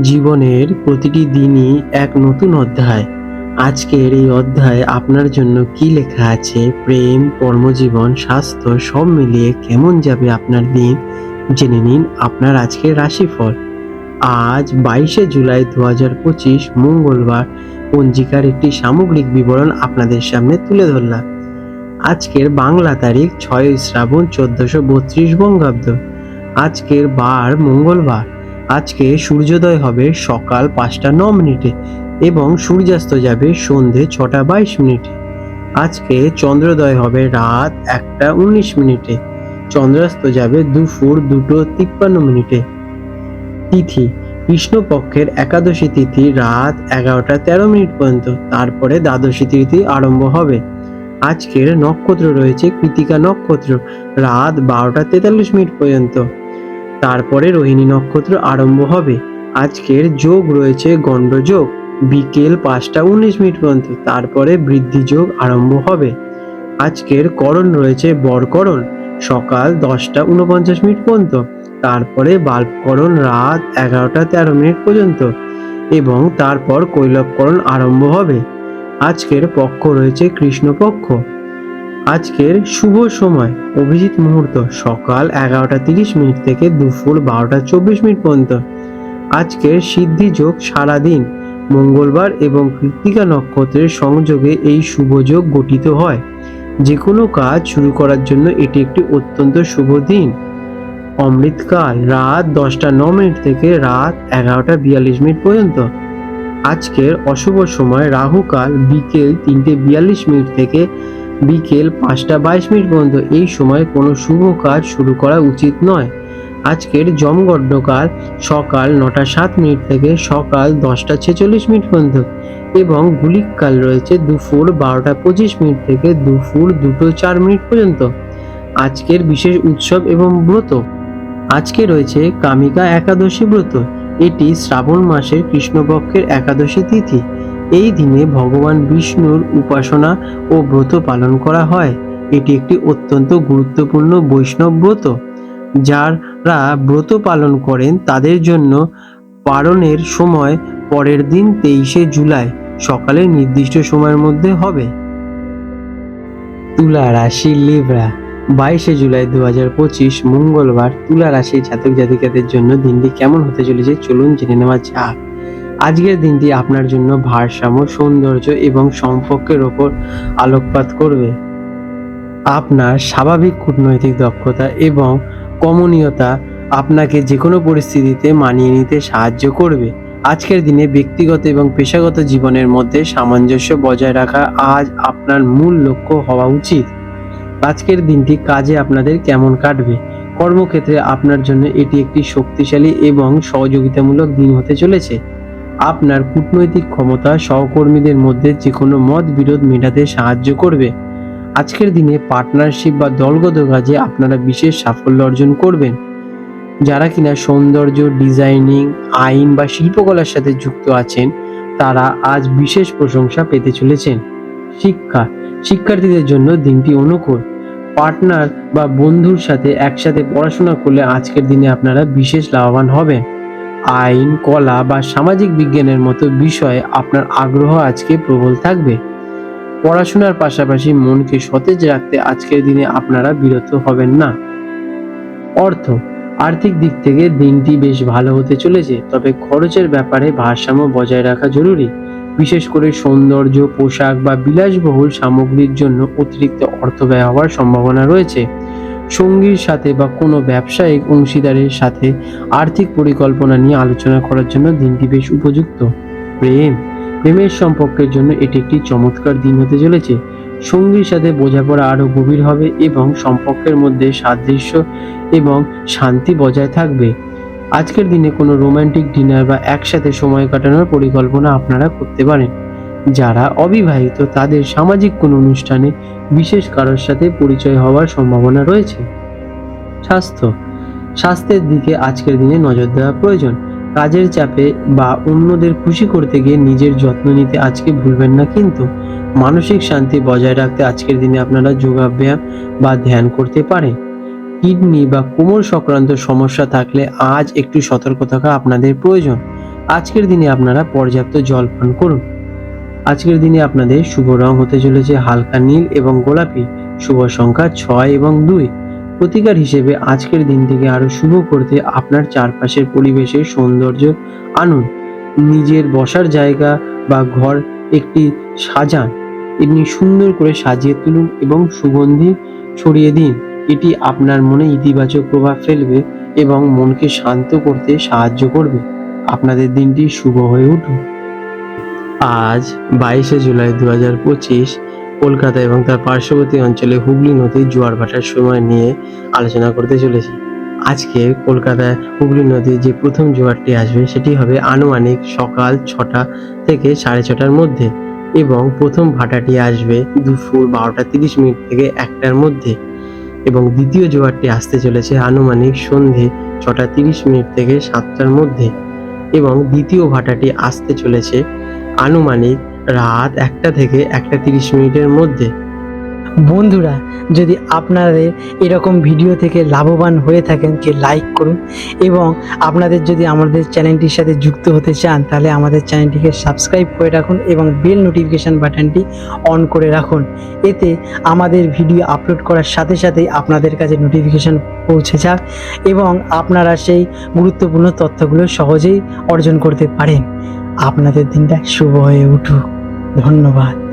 জীবনের প্রতিটি দিনই এক নতুন অধ্যায়। আজকের এই অধ্যায়ে আপনার জন্য কি লেখা আছে? প্রেম, কর্মজীবন, স্বাস্থ্য, সব মিলিয়ে কেমন যাবে আপনার দিন? জেনে নিন আপনার আজকের রাশিফল। আজ বাইশে জুলাই দু হাজার পঁচিশ, মঙ্গলবার। পঞ্জিকার একটি সামগ্রিক বিবরণ আপনাদের সামনে তুলে ধরলাম। আজকের বাংলা তারিখ ছয় শ্রাবণ চোদ্দশো বত্রিশ বঙ্গাব্দ। আজকের বার মঙ্গলবার। আজকে সূর্যোদয় হবে সকাল পাঁচটা ন মিনিটে এবং সূর্যাস্ত যাবে সন্ধে ছটা বাইশ মিনিটে। আজকে চন্দ্রোদয় হবে রাত একটা উনিশ মিনিটে। চন্দ্রাস্ত যাবে দুপুর দুটো তিপ্পান্ন মিনিটে। তিথি, কৃষ্ণপক্ষের একাদশী তিথি রাত এগারোটা তেরো মিনিট পর্যন্ত। তারপরে দ্বাদশী তিথি আরম্ভ হবে। আজকের নক্ষত্র রয়েছে কৃতিকা নক্ষত্র, রাত বারোটা তেতাল্লিশ মিনিট পর্যন্ত। তারপরে রোহিণী নক্ষত্র আরম্ভ হবে। আজকের যোগ রয়েছে গণ্ডযোগ। বিকেল পাঁচটা উনিশ মিনিট পর্যন্ত, তারপরে বৃদ্ধি যোগ আরম্ভ হবে। আজকের করণ রয়েছে বরকরণ। সকাল দশটা উনপঞ্চাশ মিনিট পর্যন্ত, তারপরে বাল্বকরণ রাত এগারোটা তেরো মিনিট পর্যন্ত এবং তারপর কৈলবকরণ আরম্ভ হবে। আজকের পক্ষ রয়েছে কৃষ্ণপক্ষ। আজকের শুভ সময়। অভিজিৎ মুহূর্ত, সকাল এগারোটা তিরিশ মিনিট থেকে দুপুর বারোটা চব্বিশ মিনিট পর্যন্ত। আজকের সিদ্ধি যোগ সারাদিন। মঙ্গলবার এবং কৃত্তিকা নক্ষত্রের সংযোগে এই শুভ যোগ গঠিত হয়। যে কোনো কাজ শুরু করার জন্য এটি একটি অত্যন্ত শুভ দিন। অমৃতকাল রাত দশটা ন মিনিট থেকে রাত এগারোটা বিয়াল্লিশ মিনিট পর্যন্ত। আজকের অশুভ সময় রাহুকাল বিকেল তিনটে বিয়াল্লিশ মিনিট থেকে বিকেল পাঁচটা বাইশ মিনিট পর্যন্ত এই সময় কোনো শুভ কাজ শুরু করা উচিত নয়। আজকের জমগড্ডকাল সকাল নটা সাত মিনিট থেকে সকাল দশটা ছেচল্লিশ মিনিট পর্যন্ত এবং গুলিককাল রয়েছে দুপুর বারোটা পঁচিশ মিনিট থেকে দুপুর দুটো চার মিনিট পর্যন্ত। আজকের বিশেষ উৎসব এবং ব্রত। আজকে রয়েছে কামিকা একাদশী ব্রত। এটি শ্রাবণ মাসের কৃষ্ণপক্ষের একাদশী তিথি। এই দিনে ভগবান বিষ্ণুর উপাসনা ও ব্রত পালন করা হয়। এটি একটি অত্যন্ত গুরুত্বপূর্ণ বৈষ্ণব ব্রত, যারা ব্রত পালন করেন তাদের জন্য পালনের সময় পরের দিন তেইশে জুলাই, সকালে নির্দিষ্ট সময়ের মধ্যে হবে। তুলা রাশি লিব্রা, বাইশে জুলাই দু হাজার পঁচিশ, মঙ্গলবার তুলা রাশি জাতক জাতিকাদের জন্য দিনটি কেমন হতে চলেছে চলুন জেনে নেওয়া যাক। আজকের দিনটি আপনার জন্য ভারসাম্য, সৌন্দর্য এবং সম্পর্কের ওপর আলোকপাত করবে। আপনার স্বাভাবিক কূটনৈতিক দক্ষতা এবং কমনীয়তা আপনাকে যে কোনো পরিস্থিতিতে মানিয়ে নিতে সাহায্য করবে। আজকের দিনে ব্যক্তিগত এবং পেশাগত জীবনের মধ্যে সামঞ্জস্য বজায় রাখা আজ আপনার মূল লক্ষ্য হওয়া উচিত। আজকের দিনটি কাজে আপনাদের কেমন কাটবে? কর্মক্ষেত্রে আপনার জন্য এটি একটি শক্তিশালী এবং সহযোগিতামূলক দিন হতে চলেছে। আপনার কূটনৈতিক ক্ষমতা সহকর্মীদের মধ্যে যে কোনো মত বিরোধ মেটাতে সাহায্য করবে। আজকের দিনে পার্টনারশিপ বা দলগত কাজে আপনারা বিশেষ সাফল্য অর্জন করবেন। যারা কিনা সৌন্দর্য ডিজাইনিং আইন বা শিল্পকলার সাথে যুক্ত আছেন, তারা আজ বিশেষ প্রশংসা পেতে চলেছেন। শিক্ষা, শিক্ষার্থীদের জন্য দিনটি অনুকূল। পার্টনার বা বন্ধুর সাথে একসাথে পড়াশোনা করলে আজকের দিনে আপনারা বিশেষ লাভবান হবেন। আইন, কলা বা সামাজিক বিজ্ঞানের মতো বিষয়ে আপনার আগ্রহ আজকে প্রবল থাকবে। পড়াশোনার পাশাপাশি মনকে সতেজ রাখতে আজকের দিনে আপনারা বিরত হবেন না। অর্থ, আর্থিক দিক থেকে দিনটি বেশ ভালো হতে চলেছে, তবে খরচের ব্যাপারে ভারসাম্য বজায় রাখা জরুরি। বিশেষ করে সৌন্দর্য, পোশাক বা বিলাসবহুল সামগ্রীর জন্য অতিরিক্ত অর্থ ব্যয় হওয়ার সম্ভাবনা রয়েছে। সঙ্গীর সাথে বা কোনো ব্যবসায়িক অংশীদারের সাথে আর্থিক পরিকল্পনা নিয়ে আলোচনা করার জন্য দিনটি বেশ উপযুক্ত। প্রেম, প্রেমের সম্পর্কের জন্য এটি একটি চমৎকার দিন হতে চলেছে। সঙ্গীর সাথে বোঝাপড়া আরও গভীর হবে এবং সম্পর্কের মধ্যে সাদৃশ্য এবং শান্তি বজায় থাকবে। আজকের দিনে কোনো রোমান্টিক ডিনার বা একসাথে সময় কাটানোর পরিকল্পনা আপনারা করতে পারেন। যারা অবিবাহিত তাদের সামাজিক কোনো অনুষ্ঠানে বিশেষ কারোর সাথে পরিচয় হওয়ার সম্ভাবনা রয়েছে। স্বাস্থ্য। স্বাস্থ্যের দিকে আজকের দিনে নজর দেওয়া প্রয়োজন। কাজের চাপে বা অন্যদের খুশি করতে গিয়ে নিজের যত্ন নিতে আজকে ভুলবেন না কিন্তু মানসিক শান্তি বজায় রাখতে আজকের দিনে আপনারা যোগাব্যায়াম বা ধ্যান করতে পারেন। কিডনি বা কোমর সংক্রান্ত সমস্যা থাকলে আজ একটু সতর্ক থাকা আপনাদের প্রয়োজন। আজকের দিনে আপনারা পর্যাপ্ত জল পান করুন। আজকের দিনে আপনাদের শুভ রং হতে চলেছে হালকা নীল এবং গোলাপি, শুভ সংখ্যা ছয় এবং দুই। প্রতিকার হিসেবে আজকের দিনটিকে আরও শুভ করতে আপনার চারপাশের পরিবেশের সৌন্দর্য আনুন। নিজের বসার জায়গা বা ঘর একটি সাজান। এমনি সুন্দর করে সাজিয়ে তুলুন এবং সুগন্ধি ছড়িয়ে দিন। এটি আপনার মনে ইতিবাচক প্রভাব ফেলবে এবং মনকে শান্ত করতে সাহায্য করবে। আপনাদের দিনটি শুভ হয়ে উঠুন আজ বাইশে জুলাই দু হাজার পঁচিশ কলকাতা এবং তার পার্শ্ববর্তী অঞ্চলে হুগলি নদীর জোয়ার ভাটার সময় নিয়ে আলোচনা করতে চলেছি। আজকে কলকাতায় হুগলি নদীর যে প্রথম জোয়ারটি আসবে, সেটি হবে আনুমানিক সকাল ছটা থেকে সাড়ে ছটার মধ্যে এবং প্রথম ভাটাটি আসবে দুপুর বারোটা তিরিশ মিনিট থেকে একটার মধ্যে এবং দ্বিতীয় জোয়ারটি আসতে চলেছে আনুমানিক সন্ধে ছটা তিরিশ মিনিট থেকে সাতটার মধ্যে এবং দ্বিতীয় ভাটাটি আসতে চলেছে আনুমানিক রাত একটা থেকে একটা তিরিশ মিনিটের মধ্যে। বন্ধুরা, যদি আপনাদের এরকম ভিডিও থেকে লাভবান হয়ে থাকেন যে লাইক করুন এবং আপনাদের যদি আমাদের চ্যানেলটির সাথে যুক্ত হতে চান, তাহলে আমাদের চ্যানেলটিকে সাবস্ক্রাইব করে রাখুন এবং বেল নোটিফিকেশান বাটনটি অন করে রাখুন। এতে আমাদের ভিডিও আপলোড করার সাথে সাথেই আপনাদের কাছে নোটিফিকেশান পৌঁছে যাক এবং আপনারা সেই গুরুত্বপূর্ণ তথ্যগুলো সহজেই অর্জন করতে পারেন। আপনাদের দিনটা শুভ হয়ে উঠুক। ধন্যবাদ।